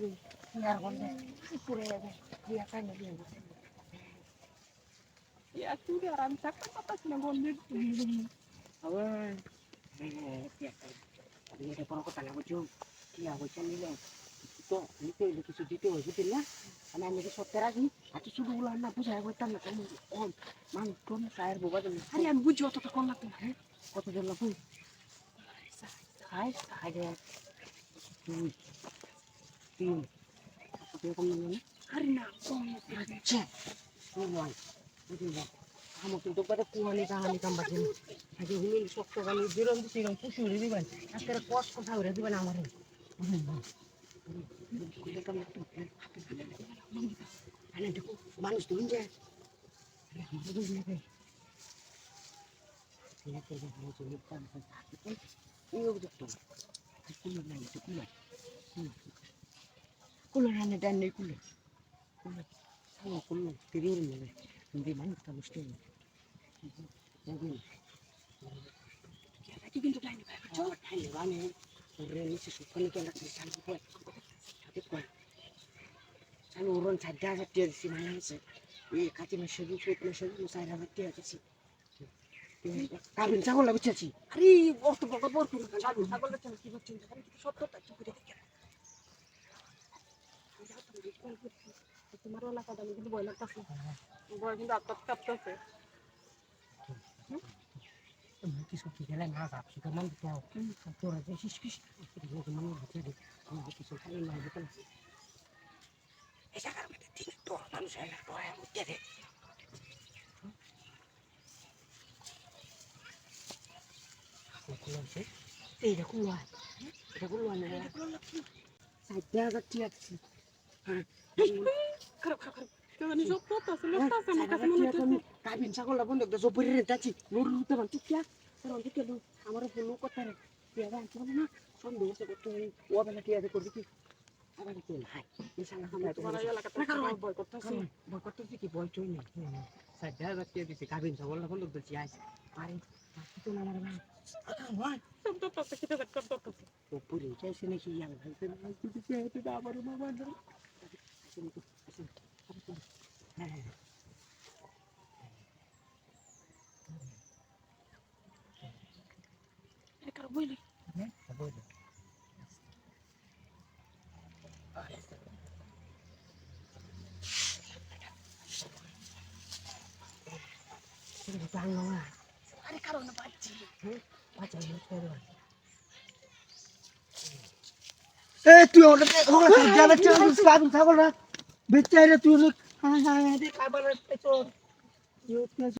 Ya hai, hai, apa sih yang gondel? Awan, ini ada kono kota lagu jom, dia wajan nilai. Itu, itu itu kisah itu, gitu ya. Karena ini kisah teras nih, atau sudah ulah nabu saya wetan nak kamu on, mantul saya buka tuh. Hari yang bujo atau kono tuh, kota jalan pun. Hai, ada. তিন কত রকম নেবে Hari nak kong আচ্ছা নয় না আমার কিন্তু বাদে কুয়ানি কাহানি কাম বাজে আগে হুমিল শক্ত গালি বিরম দিছিলাম খুশি হয়ে দিবেন আজকে কষ কথা হয়ে দিবেন আমার মানুষ তুমি যে আমাদের বুঝলে ভাই কুলো রান্না man ni ba ne. Ni si ke ko. Tapi ko. San sadda si. E kati si. Hari waktu bapak baru tuh kan aku aku lihat lagi baca hari kita shot tak cukup তোমার ওলা কথা আমি কিন্তু ভয় লাগতেছে ভয় কিন্তু আত্মা কাঁপতেছে suki kala na sa suka man to. To ra je shish shish. Ko ko man bicha de. Ko ko so kala na bicha. Esa kar mete tin to tan sa la to ay mute de. Kulo se. আমার মনে na. Son do se ko to. Wa bana tiya de ko diki. Abar ke hai. Inshallah hamla to. তোমার এলাকাতে ভয় করতেছে ভয় করতেছি কি ভয় চই না সাজ্জা বাচ্চা দিছে কাবিন সবল না দিছি আইছে আরে তো না আমার ভাই সব করতেছে খেতে দেখ করতেছে উপরে যাইছে নাকি ইয়ার ভাই। দা আমার হ্যাঁ হ্যাঁ। lah. আরে কারণ পাচ্ছি Baca এ তুই ওটা সাজ্জা বাচ্চা কাবিন ছাগল না বেচারে তুই আবার তোর